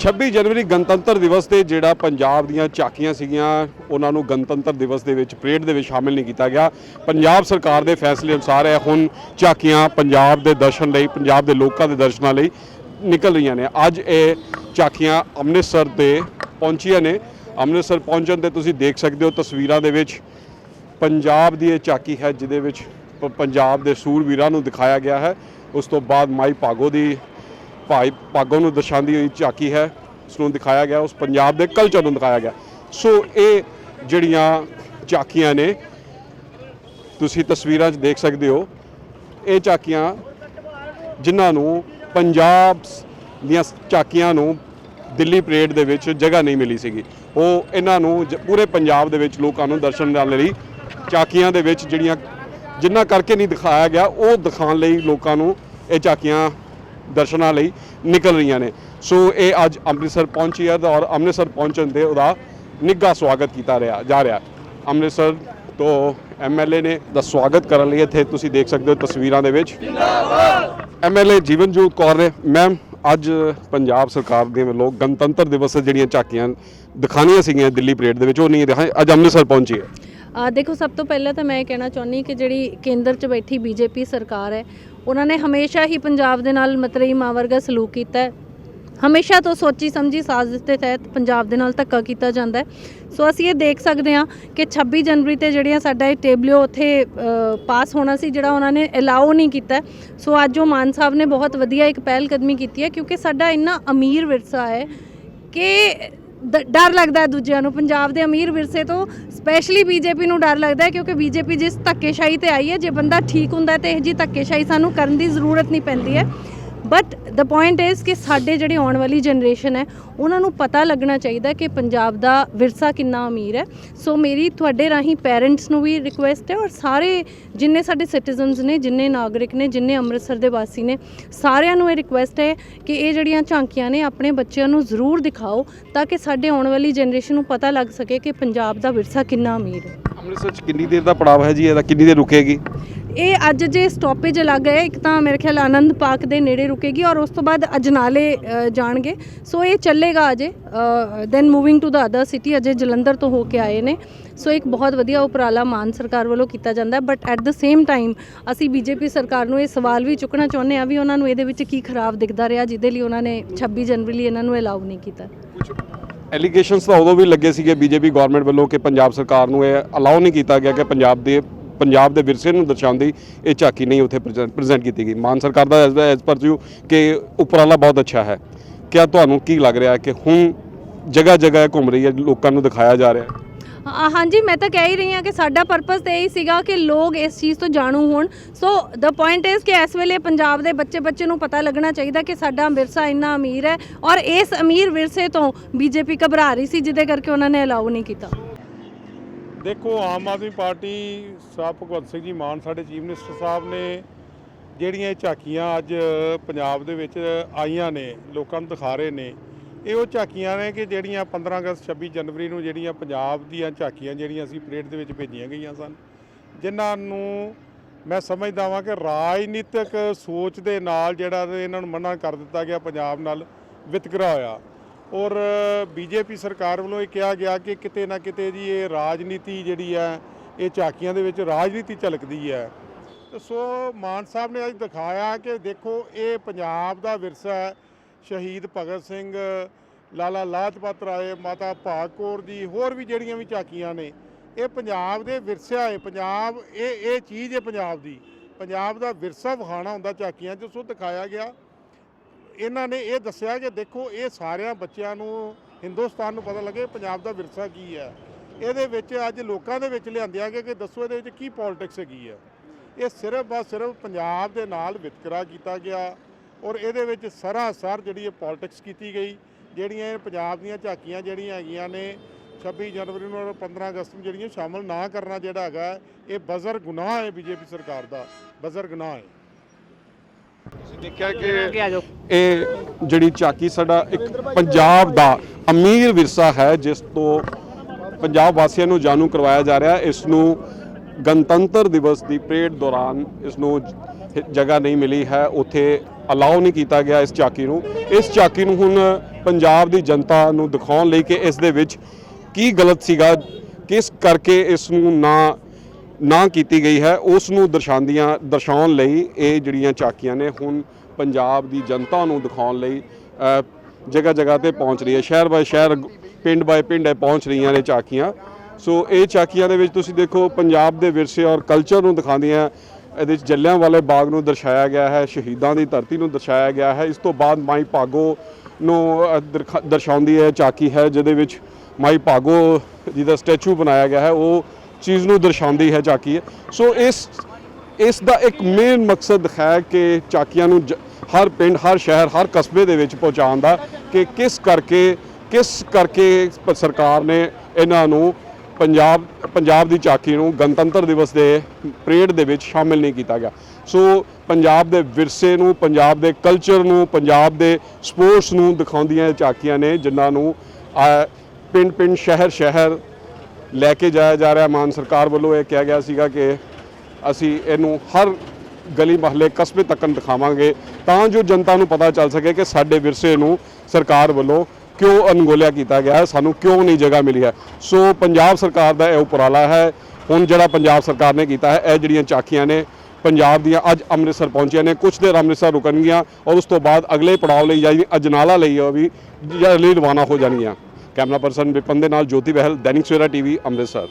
26 ਜਨਵਰੀ ਗਣਤੰਤਰ ਦਿਵਸ ਤੇ ਜਿਹੜਾ ਪੰਜਾਬ ਦੀਆਂ ਝਾਕੀਆਂ ਸੀਗੀਆਂ, ਉਹਨਾਂ ਨੂੰ ਗਣਤੰਤਰ ਦਿਵਸ ਦੇ ਵਿੱਚ ਪਰੇਡ ਦੇ ਵਿੱਚ ਸ਼ਾਮਿਲ ਨਹੀਂ ਕੀਤਾ ਗਿਆ। ਪੰਜਾਬ ਸਰਕਾਰ ਦੇ ਫੈਸਲੇ ਅਨੁਸਾਰ ਇਹ ਹੁਣ ਝਾਕੀਆਂ ਪੰਜਾਬ ਦੇ ਦਰਸ਼ਨ ਲਈ, ਪੰਜਾਬ ਦੇ ਲੋਕਾਂ ਦੇ ਦਰਸ਼ਨਾਂ ਲਈ ਨਿਕਲ ਰਹੀਆਂ ਨੇ। ਅੱਜ ਇਹ ਝਾਕੀਆਂ ਅੰਮ੍ਰਿਤਸਰ ਤੇ ਪਹੁੰਚੀਆਂ ਨੇ। ਅੰਮ੍ਰਿਤਸਰ ਪਹੁੰਚਣ ਤੇ ਤੁਸੀਂ ਦੇਖ ਸਕਦੇ ਹੋ ਤਸਵੀਰਾਂ ਦੇ ਵਿੱਚ ਪੰਜਾਬ ਦੀ ਇਹ ਝਾਕੀ ਹੈ, ਜਿਹਦੇ ਵਿੱਚ ਪ- ਪੰਜਾਬ ਦੇ ਸੂਰਵੀਰਾਂ ਨੂੰ ਦਿਖਾਇਆ ਗਿਆ ਹੈ। ਉਸ ਤੋਂ ਬਾਅਦ ਮਾਈ ਭਾਗੋ ਦੀ ਭਾਈ ਭਾਗੋ ਨੂੰ ਦਰਸਾਉਂਦੀ ਹੋਈ ਝਾਕੀ ਹੈ, ਉਸ ਨੂੰ ਦਿਖਾਇਆ ਗਿਆ, ਉਸ ਪੰਜਾਬ ਦੇ ਕਲਚਰ ਨੂੰ ਦਿਖਾਇਆ ਗਿਆ। ਸੋ ਇਹ ਜਿਹੜੀਆਂ ਝਾਕੀਆਂ ਨੇ, ਤੁਸੀਂ ਤਸਵੀਰਾਂ 'ਚ ਦੇਖ ਸਕਦੇ ਹੋ, ਇਹ ਝਾਕੀਆਂ ਜਿਨ੍ਹਾਂ ਨੂੰ ਪੰਜਾਬ ਦੀਆਂ ਝਾਕੀਆਂ ਨੂੰ ਦਿੱਲੀ ਪਰੇਡ ਦੇ ਵਿੱਚ ਜਗ੍ਹਾ ਨਹੀਂ ਮਿਲੀ ਸੀਗੀ। ਉਹ ਇਹਨਾਂ ਨੂੰ ਜ- ਪੂਰੇ ਪੰਜਾਬ ਦੇ ਵਿੱਚ ਲੋਕਾਂ ਨੂੰ ਦਰਸ਼ਨ ਦੇਣ ਲਈ ਝਾਕੀਆਂ ਦੇ ਵਿੱਚ ਜਿਹੜੀਆਂ ਜਿੰਨਾ ਕਰਕੇ ਨਹੀਂ ਦਿਖਾਇਆ ਗਿਆ, ਉਹ ਦਿਖਾਉਣ ਲਈ ਲੋਕਾਂ ਨੂੰ ਇਹ ਝਾਕੀਆਂ ਦਰਸ਼ਨਾਂ ਲਈ ਨਿਕਲ ਰਹੀਆਂ ਨੇ। ਸੋ ਇਹ ਅੱਜ ਅੰਮ੍ਰਿਤਸਰ ਪਹੁੰਚੀ ਹੈ ਔਰ ਅੰਮ੍ਰਿਤਸਰ ਪਹੁੰਚਣ ਤੇ ਉਹਦਾ ਨਿੱਘਾ ਸਵਾਗਤ ਕੀਤਾ ਰਿਹਾ, ਜਾ ਰਿਹਾ ਅੰਮ੍ਰਿਤਸਰ ਤੋਂ ਐਮਐਲਏ ਨੇ ਦਾ ਸਵਾਗਤ ਕਰਨ ਲਈ ਇੱਥੇ ਤੁਸੀਂ ਦੇਖ ਸਕਦੇ ਹੋ ਤਸਵੀਰਾਂ ਦੇ ਵਿੱਚ। ਐਮਐਲਏ ਜੀਵਨਜੋਤ ਕੌਰ ਨੇ ਮੈਮ ਅੱਜ ਪੰਜਾਬ ਸਰਕਾਰ ਦੇ ਵੱਲੋਂ ਗਣਤੰਤਰ ਦਿਵਸ ਜਿਹੜੀਆਂ ਝਾਕੀਆਂ ਦਿਖਾਣੀਆਂ ਸੀਗੀਆਂ ਦਿੱਲੀ ਪਰੇਡ ਦੇ ਵਿੱਚ, ਉਹ ਨਹੀਂ ਦਿਖਾਈ ਅੱਜ ਅੰਮ੍ਰਿਤਸਰ ਪਹੁੰਚੀ ਹੈ। ਦੇਖੋ, ਸਭ ਤੋਂ ਪਹਿਲਾਂ ਤਾਂ ਮੈਂ ਇਹ ਕਹਿਣਾ ਚਾਹੁੰਦੀ ਕਿ ਜਿਹੜੀ ਕੇਂਦਰ 'ਚ ਬੈਠੀ ਬੀਜੇਪੀ ਸਰਕਾਰ ਹੈ, ਉਹਨਾਂ ਨੇ ਹਮੇਸ਼ਾ ਹੀ ਪੰਜਾਬ ਦੇ ਨਾਲ ਮਤਰੇਈ ਮਾਂ ਵਰਗਾ ਸਲੂਕ ਕੀਤਾ ਹੈ। ਹਮੇਸ਼ਾ ਤੋਂ ਸੋਚੀ ਸਮਝੀ ਸਾਜ਼ਿਸ਼ ਦੇ ਤਹਿਤ ਪੰਜਾਬ ਦੇ ਨਾਲ ਧੱਕਾ ਕੀਤਾ ਜਾਂਦਾ ਹੈ। ਸੋ ਅਸੀਂ ਇਹ ਦੇਖ ਸਕਦੇ ਹਾਂ ਕਿ 26 ਜਨਵਰੀ ਤੇ ਜਿਹੜੀਆਂ ਸਾਡਾ ਇਹ ਟੇਬਲਿਓ ਉੱਥੇ ਪਾਸ ਹੋਣਾ ਸੀ, ਜਿਹੜਾ ਉਹਨਾਂ ਨੇ ਅਲਾਉ ਨਹੀਂ ਕੀਤਾ ਸੋ ਅੱਜ ਉਹ ਮਾਨ ਸਾਹਿਬ ਨੇ ਬਹੁਤ ਵਧੀਆ ਇੱਕ ਪਹਿਲ ਕਦਮੀ ਕੀਤੀ ਹੈ, ਕਿਉਂਕਿ ਸਾਡਾ ਇੰਨਾ ਅਮੀਰ ਵਿਰਸਾ ਹੈ ਕਿ ਡਰ ਲੱਗਦਾ ਦੂਜਿਆਂ ਨੂੰ। ਪੰਜਾਬ ਦੇ ਅਮੀਰ ਵਿਰਸੇ ਤੋਂ ਸਪੈਸ਼ਲੀ ਬੀਜੇਪੀ ਨੂੰ ਡਰ ਲੱਗਦਾ ਹੈ ਕਿਉਂਕਿ ਬੀਜੇਪੀ ਜਿਸ ਧੱਕੇਸ਼ਾਹੀ ਤੇ ਆਈ ਹੈ, ਜੇ ਬੰਦਾ ਠੀਕ ਹੁੰਦਾ ਹੈ ਤੇ ਇਹ ਜੀ ਧੱਕੇਸ਼ਾਹੀ ਸਾਨੂੰ ਕਰਨ ਦੀ ਜ਼ਰੂਰਤ ਨਹੀਂ ਪੈਂਦੀ ਹੈ। ਬਟ ਦ ਪੁਆਇੰਟ ਇਜ਼ ਕਿ ਸਾਡੇ ਜਿਹੜੇ ਆਉਣ ਵਾਲੀ ਜਨਰੇਸ਼ਨ ਹੈ, ਉਹਨਾਂ ਨੂੰ ਪਤਾ ਲੱਗਣਾ ਚਾਹੀਦਾ ਕਿ ਪੰਜਾਬ ਦਾ ਵਿਰਸਾ ਕਿੰਨਾ ਅਮੀਰ ਹੈ। ਸੋ ਮੇਰੀ ਤੁਹਾਡੇ ਰਾਹੀਂ ਪੇਰੈਂਟਸ ਨੂੰ ਵੀ ਰਿਕੁਐਸਟ ਹੈ ਔਰ ਸਾਰੇ ਜਿੰਨੇ ਸਾਡੇ ਸਿਟੀਜ਼ਨਸ ਨੇ, ਜਿੰਨੇ ਨਾਗਰਿਕ ਨੇ, ਜਿੰਨੇ ਅੰਮ੍ਰਿਤਸਰ ਦੇ ਵਾਸੀ ਨੇ, ਸਾਰਿਆਂ ਨੂੰ ਇਹ ਰਿਕੁਐਸਟ ਹੈ ਕਿ ਇਹ ਜਿਹੜੀਆਂ ਝਾਂਕੀਆਂ ਨੇ, ਆਪਣੇ ਬੱਚਿਆਂ ਨੂੰ ਜ਼ਰੂਰ ਦਿਖਾਓ ਤਾਂ ਕਿ ਸਾਡੇ ਆਉਣ ਵਾਲੀ ਜਨਰੇਸ਼ਨ ਨੂੰ ਪਤਾ ਲੱਗ ਸਕੇ ਕਿ ਪੰਜਾਬ ਦਾ ਵਿਰਸਾ ਕਿੰਨਾ ਅਮੀਰ ਹੈ। ਅੰਮ੍ਰਿਤਸਰ 'ਚ ਕਿੰਨੀ ਦੇਰ ਦਾ ਪੜਾਅ ਹੈ ਜੀ? ਇਹਦਾ ਕਿੰਨੀ ਦੇਰ ਰੁਕੇਗੀ? ਇਹ ਅੱਜ ਜੇ ਸਟਾਪੇਜ ਲੱਗ ਹੈ ਇੱਕ ਤਾਂ ਮੇਰੇ ਖਿਆਲ ਆਨੰਦ ਪਾਰਕ ਦੇ ਨੇੜੇ ਰੁਕੇਗੀ ਔਰ ਉਸ ਤੋਂ ਬਾਅਦ ਅਜਨਾਲੇ ਜਾਣਗੇ। ਸੋ ਇਹ ਚੱਲੇਗਾ ਅਜੇ then moving to the other city ਅਜੇ ਜਲੰਧਰ ਤੋਂ ਹੋ ਕੇ ਆਏ ਨੇ। ਸੋ ਇੱਕ ਬਹੁਤ ਵਧੀਆ ਉਪਰਾਲਾ ਮਾਨ ਸਰਕਾਰ ਵੱਲੋਂ ਕੀਤਾ ਜਾਂਦਾ ਹੈ but at the same time ਅਸੀਂ ਬੀਜੇਪੀ ਸਰਕਾਰ ਨੂੰ ਇਹ ਸਵਾਲ ਵੀ ਚੁੱਕਣਾ ਚਾਹੁੰਦੇ ਹਾਂ ਵੀ ਉਹਨਾਂ ਨੂੰ ਇਹਦੇ ਵਿੱਚ ਕੀ ਖਰਾਬ ਦਿਖਦਾ ਰਿਹਾ, ਜਿਹਦੇ ਲਈ ਉਹਨਾਂ ਨੇ 26 ਜਨਵਰੀ ਲਈ ਇਹਨਾਂ ਨੂੰ ਅਲਾਉ ਨਹੀਂ ਕੀਤਾ। ਐਲੀਗੇਸ਼ਨਸ ਤਾਂ ਉਦੋਂ ਵੀ ਲੱਗੇ ਸੀਗੇ ਬੀਜੇਪੀ ਗਵਰਨਮੈਂਟ ਵੱਲੋਂ ਕਿ ਪੰਜਾਬ ਸਰਕਾਰ ਨੂੰ ਇਹ ਅਲਾਉ ਨਹੀਂ ਕੀਤਾ ਗਿਆ ਕਿ ਪੰਜਾਬ ਦੇ ਪੰਜਾਬ ਦੇ ਵਿਰਸੇ ਨੂੰ ਦਰਸਾਉਂਦੀ ਇਹ ਝਾਕੀ ਨਹੀਂ ਉੱਥੇ ਪ੍ਰੈਜ਼ੈਂਟ ਕੀਤੀ ਗਈ। ਮਾਨ ਸਰਕਾਰ ਦਾ ਐਜ਼ ਪਰ ਯੂ ਕਿ ਉਪਰਾਲਾ ਬਹੁਤ ਅੱਛਾ ਹੈ। ਕਿਆ ਤੁਹਾਨੂੰ ਕੀ ਲੱਗ ਰਿਹਾ ਹੈ ਕਿ ਹੁਣ ਜਗ੍ਹਾ ਜਗ੍ਹਾ ਘੁੰਮ ਰਹੀ ਹੈ, ਲੋਕਾਂ ਨੂੰ ਦਿਖਾਇਆ ਜਾ ਰਿਹਾ ਹੈ? ਹਾਂਜੀ, ਮੈਂ ਤਾਂ ਕਹਿ ਹੀ ਰਹੀ ਹਾਂ ਕਿ ਸਾਡਾ ਪਰਪਸ ਤੇ ਇਹੀ ਸੀਗਾ ਕਿ ਲੋਕ ਇਸ ਚੀਜ਼ ਤੋਂ ਜਾਣੂ ਹੋਣ। ਸੋ ਦ ਪੁਆਇੰਟ ਇਜ਼ ਕਿ ਇਸ ਵੇਲੇ ਪੰਜਾਬ ਦੇ ਬੱਚੇ ਬੱਚੇ ਨੂੰ ਪਤਾ ਲੱਗਣਾ ਚਾਹੀਦਾ ਕਿ ਸਾਡਾ ਵਿਰਸਾ ਇੰਨਾ ਅਮੀਰ ਹੈ। ਔਰ ਇਸ ਅਮੀਰ ਵਿਰਸੇ ਤੋਂ ਬੀਜੇਪੀ ਘਬਰਾ ਰਹੀ ਸੀ, ਜਿਹਦੇ ਕਰਕੇ ਉਹਨਾਂ ਨੇ ਅਲਾਉ ਨਹੀਂ ਕੀਤਾ। ਦੇਖੋ, ਆਮ ਆਦਮੀ ਪਾਰਟੀ ਸਾਹਿਬ ਭਗਵੰਤ ਸਿੰਘ ਜੀ ਮਾਨ ਸਾਡੇ ਚੀਫ ਮਿਨਿਸਟਰ ਸਾਹਿਬ ਨੇ ਜਿਹੜੀਆਂ ਇਹ ਝਾਕੀਆਂ ਅੱਜ ਪੰਜਾਬ ਦੇ ਵਿੱਚ ਆਈਆਂ ਨੇ, ਲੋਕਾਂ ਨੂੰ ਦਿਖਾ ਰਹੇ ਨੇ, ਇਹ ਉਹ ਝਾਕੀਆਂ ਨੇ ਕਿ ਜਿਹੜੀਆਂ 15 ਅਗਸਤ 26 ਜਨਵਰੀ ਨੂੰ ਜਿਹੜੀਆਂ ਪੰਜਾਬ ਦੀਆਂ ਝਾਕੀਆਂ ਜਿਹੜੀਆਂ ਅਸੀਂ ਪਰੇਡ ਦੇ ਵਿੱਚ ਭੇਜੀਆਂ ਗਈਆਂ ਸਨ, ਜਿਨ੍ਹਾਂ ਨੂੰ ਮੈਂ ਸਮਝਦਾ ਵਾਂ ਕਿ ਰਾਜਨੀਤਿਕ ਸੋਚ ਦੇ ਨਾਲ ਜਿਹੜਾ ਇਹਨਾਂ ਨੂੰ ਮਨਾ ਕਰ ਦਿੱਤਾ ਗਿਆ, ਪੰਜਾਬ ਨਾਲ ਵਿਤਕਰਾ ਹੋਇਆ। ਔਰ ਬੀਜੇਪੀ ਸਰਕਾਰ ਵੱਲੋਂ ਇਹ ਕਿਹਾ ਗਿਆ ਕਿ ਕਿਤੇ ਨਾ ਕਿਤੇ ਜੀ ਇਹ ਰਾਜਨੀਤੀ ਜਿਹੜੀ ਹੈ, ਇਹ ਝਾਕੀਆਂ ਦੇ ਵਿੱਚ ਰਾਜਨੀਤੀ ਝਲਕਦੀ ਹੈ। ਸੋ ਮਾਨ ਸਾਹਿਬ ਨੇ ਅੱਜ ਦਿਖਾਇਆ ਕਿ ਦੇਖੋ ਇਹ ਪੰਜਾਬ ਦਾ ਵਿਰਸਾ ਹੈ। ਸ਼ਹੀਦ ਭਗਤ ਸਿੰਘ, ਲਾਲਾ ਲਾਜਪਤ ਰਾਏ, ਮਾਤਾ ਭਾਗ ਕੌਰ ਦੀ ਹੋਰ ਵੀ ਜਿਹੜੀਆਂ ਵੀ ਝਾਕੀਆਂ ਨੇ, ਇਹ ਪੰਜਾਬ ਦੇ ਵਿਰਸਾ ਹੈ। ਪੰਜਾਬ, ਇਹ ਇਹ ਚੀਜ਼ ਹੈ ਪੰਜਾਬ ਦੀ। ਪੰਜਾਬ ਦਾ ਵਿਰਸਾ ਵਿਖਾਣਾ ਹੁੰਦਾ ਝਾਕੀਆਂ 'ਚ। ਸੋ ਦਿਖਾਇਆ ਗਿਆ ਇਹਨਾਂ ਨੇ ਇਹ ਦੱਸਿਆ ਕਿ ਦੇਖੋ, ਇਹ ਸਾਰਿਆਂ ਬੱਚਿਆਂ ਨੂੰ ਹਿੰਦੁਸਤਾਨ ਨੂੰ ਪਤਾ ਲੱਗੇ ਪੰਜਾਬ ਦਾ ਵਿਰਸਾ ਕੀ ਹੈ। ਇਹਦੇ ਵਿੱਚ ਅੱਜ ਲੋਕਾਂ ਦੇ ਵਿੱਚ ਲਿਆਂਦਿਆ ਗਿਆ ਕਿ ਦੱਸੋ ਇਹਦੇ ਵਿੱਚ ਕੀ ਪੋਲਿਟਿਕਸ ਹੈਗੀ ਹੈ। ਇਹ ਸਿਰਫ ਬਸ ਸਿਰਫ ਪੰਜਾਬ ਦੇ ਨਾਲ ਵਿਤਕਰਾ ਕੀਤਾ ਗਿਆ ਔਰ ਇਹਦੇ ਵਿੱਚ ਸਰਾਸਰ ਜਿਹੜੀ ਇਹ ਪੋਲਿਟਿਕਸ ਕੀਤੀ ਗਈ, ਜਿਹੜੀਆਂ ਪੰਜਾਬ ਦੀਆਂ ਝਾਕੀਆਂ ਜਿਹੜੀਆਂ ਹੈਗੀਆਂ ਨੇ 26 ਜਨਵਰੀ ਨੂੰ ਔਰ 15 ਅਗਸਤ ਨੂੰ ਜਿਹੜੀਆਂ ਸ਼ਾਮਲ ਨਾ ਕਰਨਾ ਜਿਹੜਾ ਹੈਗਾ, ਇਹ ਬਜ਼ਰ ਗੁਨਾਹ ਹੈ ਬੀਜੇਪੀ ਸਰਕਾਰ ਦਾ ਬਜ਼ਰ ਗੁਨਾਹ ਹੈ। ਤੁਸੀਂ ਦੇਖਿਆ ਕਿ ਇਹ ਜਿਹੜੀ ਝਾਕੀ ਸਾਡਾ ਇੱਕ ਪੰਜਾਬ ਦਾ ਅਮੀਰ ਵਿਰਸਾ ਹੈ ਜਿਸ ਤੋਂ ਪੰਜਾਬ ਵਾਸੀਆਂ ਨੂੰ ਜਾਣੂ ਕਰਵਾਇਆ ਜਾ ਰਿਹਾ ਇਸ ਨੂੰ ਗਣਤੰਤਰ ਦਿਵਸ ਦੀ ਪਰੇਡ ਦੌਰਾਨ ਇਸ ਨੂੰ ਜਗ੍ਹਾ ਨਹੀਂ ਮਿਲੀ ਹੈ। ਉੱਥੇ ਅਲਾਉ ਨਹੀਂ ਕੀਤਾ ਗਿਆ ਇਸ ਝਾਕੀ ਨੂੰ। ਇਸ ਝਾਕੀ ਨੂੰ ਹੁਣ ਪੰਜਾਬ ਦੀ ਜਨਤਾ ਨੂੰ ਦਿਖਾਉਣ ਲਈ ਕਿ ਇਸ ਦੇ ਵਿੱਚ ਕੀ ਗਲਤ ਸੀਗਾ ਕਿਸ ਕਰਕੇ ਇਸ ਨੂੰ ਨਾ ਨਾ ਕੀਤੀ ਗਈ ਹੈ, ਉਸ ਨੂੰ ਦਰਸਾਉਂਦੀਆਂ, ਦਰਸਾਉਣ ਲਈ ਇਹ ਜਿਹੜੀਆਂ ਝਾਕੀਆਂ ਨੇ ਹੁਣ ਪੰਜਾਬ ਦੀ ਜਨਤਾ ਨੂੰ ਦਿਖਾਉਣ ਲਈ ਜਗ੍ਹਾ ਜਗ੍ਹਾ ਤੇ ਪਹੁੰਚ ਰਹੀ ਹੈ, ਸ਼ਹਿਰ ਬਾਏ ਸ਼ਹਿਰ, ਪਿੰਡ ਬਾਏ ਪਿੰਡ ਇਹ ਪਹੁੰਚ ਰਹੀਆਂ ਨੇ ਝਾਕੀਆਂ ਸੋ ਇਹ ਝਾਕੀਆਂ ਦੇ ਵਿੱਚ ਤੁਸੀਂ ਦੇਖੋ, ਪੰਜਾਬ ਦੇ ਵਿਰਸੇ ਔਰ ਕਲਚਰ ਨੂੰ ਦਿਖਾਉਂਦੀਆਂ, ਇਹਦੇ ਵਿੱਚ ਜੱਲਿਆਂ ਵਾਲੇ ਬਾਗ ਨੂੰ ਦਰਸਾਇਆ ਗਿਆ ਹੈ, ਸ਼ਹੀਦਾਂ ਦੀ ਧਰਤੀ ਨੂੰ ਦਰਸਾਇਆ ਗਿਆ ਹੈ। ਇਸ ਤੋਂ ਬਾਅਦ ਮਾਈ ਭਾਗੋ ਨੂੰ ਦਰਖਾ- ਦਰਸਾਉਂਦੀ ਹੈ ਝਾਕੀ ਹੈ, ਜਿਹਦੇ ਵਿੱਚ ਮਾਈ ਭਾਗੋ ਜੀ ਦਾ ਸਟੈਚੂ ਬਣਾਇਆ ਗਿਆ ਹੈ। ਉਹ ਚੀਜ਼ ਨੂੰ ਦਰਸਾਉਂਦੀ ਹੈ ਝਾਕੀ ਸੋ ਇਸ ਇਸ ਦਾ ਇੱਕ ਮੇਨ ਮਕਸਦ ਹੈ ਕਿ ਝਾਕੀਆਂ ਨੂੰ ਜ- ਹਰ ਪਿੰਡ, ਹਰ ਸ਼ਹਿਰ, ਹਰ ਕਸਬੇ ਦੇ ਵਿੱਚ ਪਹੁੰਚਾਉਣ ਦਾ ਕਿ ਕਿਸ ਕਰਕੇ ਕਿਸ ਕਰਕੇ ਸਰਕਾਰ ਨੇ ਇਹਨਾਂ ਨੂੰ ਪੰਜਾਬ ਪੰਜਾਬ ਦੀ ਝਾਕੀ ਨੂੰ ਗਣਤੰਤਰ ਦਿਵਸ ਦੇ ਪਰੇਡ ਦੇ ਵਿੱਚ ਸ਼ਾਮਿਲ ਨਹੀਂ ਕੀਤਾ ਗਿਆ। ਸੋ ਪੰਜਾਬ ਦੇ ਵਿਰਸੇ ਨੂੰ, ਪੰਜਾਬ ਦੇ ਕਲਚਰ ਨੂੰ, ਪੰਜਾਬ ਦੇ ਸਪੋਰਟਸ ਨੂੰ ਦਿਖਾਉਂਦੀਆਂ ਝਾਕੀਆਂ ਨੇ, ਜਿਨ੍ਹਾਂ ਨੂੰ ਪਿੰਡ ਪਿੰਡ ਸ਼ਹਿਰ ਸ਼ਹਿਰ ਲੈ ਕੇ ਜਾਇਆ ਜਾ ਰਿਹਾ। ਮਾਨ ਸਰਕਾਰ ਵੱਲੋਂ ਇਹ ਕਿਹਾ ਗਿਆ ਸੀਗਾ ਕਿ ਅਸੀਂ ਇਹਨੂੰ ਹਰ ਗਲੀ ਮਹੱਲੇ ਕਸਬੇ ਤੱਕ ਦਿਖਾਵਾਂਗੇ ਤਾਂ ਜੋ ਜਨਤਾ ਨੂੰ ਪਤਾ ਚੱਲ ਸਕੇ ਕਿ ਸਾਡੇ ਵਿਰਸੇ ਨੂੰ ਸਰਕਾਰ ਵੱਲੋਂ ਕਿਉਂ ਅਣਗੌਲਿਆ ਕੀਤਾ ਗਿਆ ਹੈ, ਸਾਨੂੰ ਕਿਉਂ ਨਹੀਂ ਜਗ੍ਹਾ ਮਿਲੀ ਹੈ। ਸੋ ਪੰਜਾਬ ਸਰਕਾਰ ਦਾ ਇਹ ਉਪਰਾਲਾ ਹੈ। ਹੁਣ ਜਿਹੜਾ ਪੰਜਾਬ ਸਰਕਾਰ ਨੇ ਕੀਤਾ ਹੈ, ਇਹ ਜਿਹੜੀਆਂ ਚਾਕੀਆਂ ਨੇ, ਪੰਜਾਬ ਦੀਆਂ ਅੱਜ ਅੰਮ੍ਰਿਤਸਰ ਪਹੁੰਚੀਆਂ ਨੇ ਕੁਝ ਦੇਰ ਅੰਮ੍ਰਿਤਸਰ ਰੁਕਣਗੀਆਂ ਔਰ ਉਸ ਤੋਂ ਬਾਅਦ ਅਗਲੇ ਪੜਾਅ ਲਈ ਜਾਂ ਅਜਨਾਲਾ ਲਈ ਉਹ ਵੀ, ਜ- ਲਈ ਰਵਾਨਾ ਹੋ ਜਾਣਗੀਆਂ। ਕੈਮਰਾ ਪਰਸਨ ਵਿਪਨ ਦੇ ਨਾਲ ਜੋਤੀ ਬਹਿਲ ਦੈਨਿਕ ਸਵੇਰਾ ਟੀਵੀ ਅੰਮ੍ਰਿਤਸਰ।